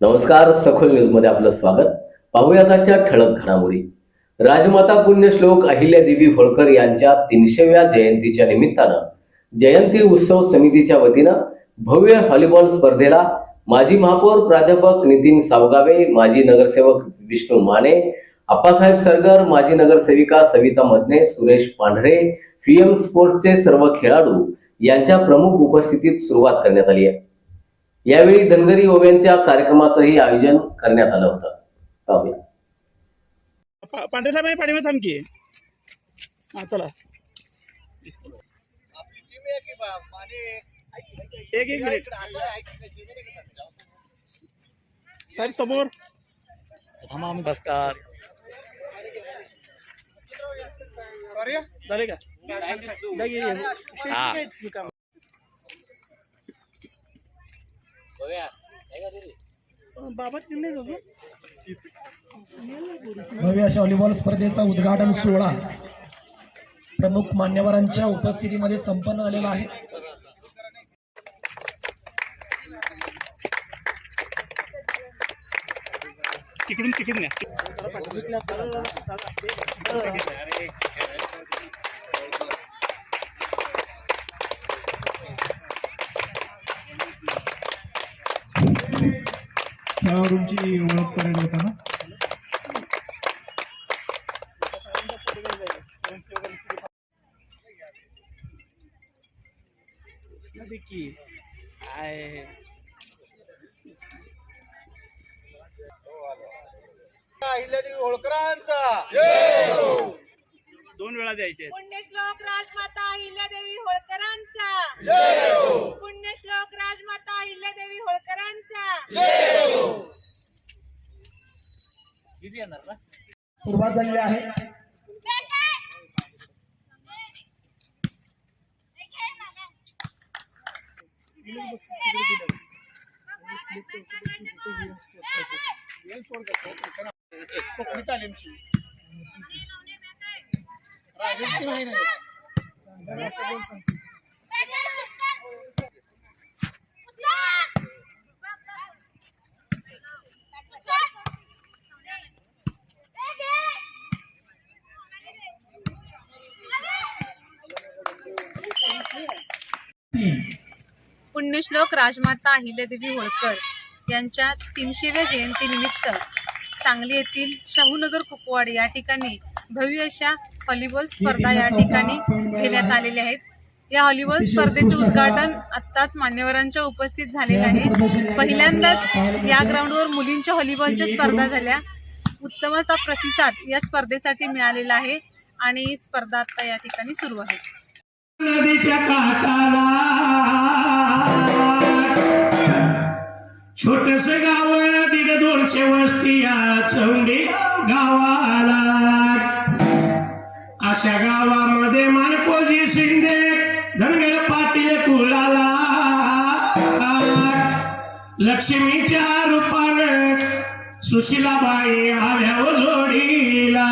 नमस्कार सखोल न्यूजमध्ये आपलं स्वागत. पाहूयात आजच्या ठळक घडामोडी. राजमाता पुण्यश्लोक अहिल्यादेवी होळकर यांच्या तीनशेव्या जयंतीच्या निमित्तानं जयंती उत्सव समितीच्या वतीनं भव्य व्हॉलीबॉल स्पर्धेला माजी महापौर प्राध्यापक नितीन सावगावे माजी नगरसेवक विष्णू माने आप्पासाहेब सरगर माजी नगरसेविका सविता मदने सुरेश पांढरे पीएम स्पोर्ट्सचे सर्व खेळाडू यांच्या प्रमुख उपस्थितीत सुरुवात करण्यात आली आहे. यावेळी धनगरी ओव्यांच्या कार्यक्रमाचंही आयोजन करण्यात आलं होतं. पाहूया. पा- पांढरे साहेब आणि पाठीमागे थांब की. हा चला. आपली टीम आहे की? बा- माने एक एक मिनिट? साहेब समोर Sorry हा? झाले का भव्य अशा व्हॉलीबॉल स्पर्धेचा उद्घाटन सोहळा प्रमुख मान्यवरांच्या उपस्थितीमध्ये संपन्न झालेला आहे. तिकडून तिकडून या खेळाडूंची ओळख करेल की आहे अहिल्यादेवी होळकरांचा. दोन वेळा द्यायचे पुण्यश्लोक राजमाता अहिल्यादेवी होळकरांचा पुण्यश्लोक राजमाता अहिल्यादेवी होळकरांचा सुरुवात झालेली आहे पुण्यश्लोक राजमाता अहिल्यादेवी होळकर यांच्या तीनशेव्या जयंतीनिमित्त सांगली येथील शाहूनगर कुपवाड या ठिकाणी भव्य अशा व्हॉलीबॉल स्पर्धा या ठिकाणी घेण्यात आलेल्या आहेत. या व्हॉलीबॉल स्पर्धेचे उद्घाटन आत्ताच मान्यवरांच्या उपस्थित झालेलं आहे. पहिल्यांदाच या ग्राउंडवर मुलींच्या व्हॉलीबॉलच्या स्पर्धा झाल्या. उत्तम असा प्रतिसाद या स्पर्धेसाठी मिळालेला आहे आणि स्पर्धा आता या ठिकाणी सुरू आहे. छोटस गाव दीड दोनशे वस्ती या चौंडी गावाला. अशा गावामध्ये मानकोजी शिंदे धनगर पाटील कुळाला लक्ष्मीच्या रूपानं सुशीलाबाई आल्या जोडीला.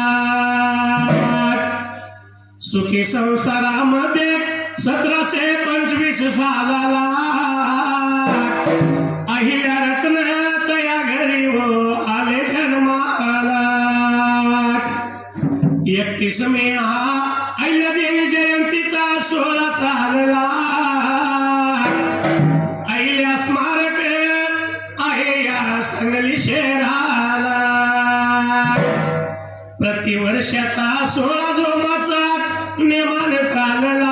सुखी संसारामध्ये सतराशे पंचवीस सालाला. एकतीस मे हा अहिल्यादेवी जयंतीचा सोहळा चालला. अहिल्या स्मारक आहे या सांगली शहराला. प्रतिवर्षाचा सोळा जोमाचा नेमान चालला.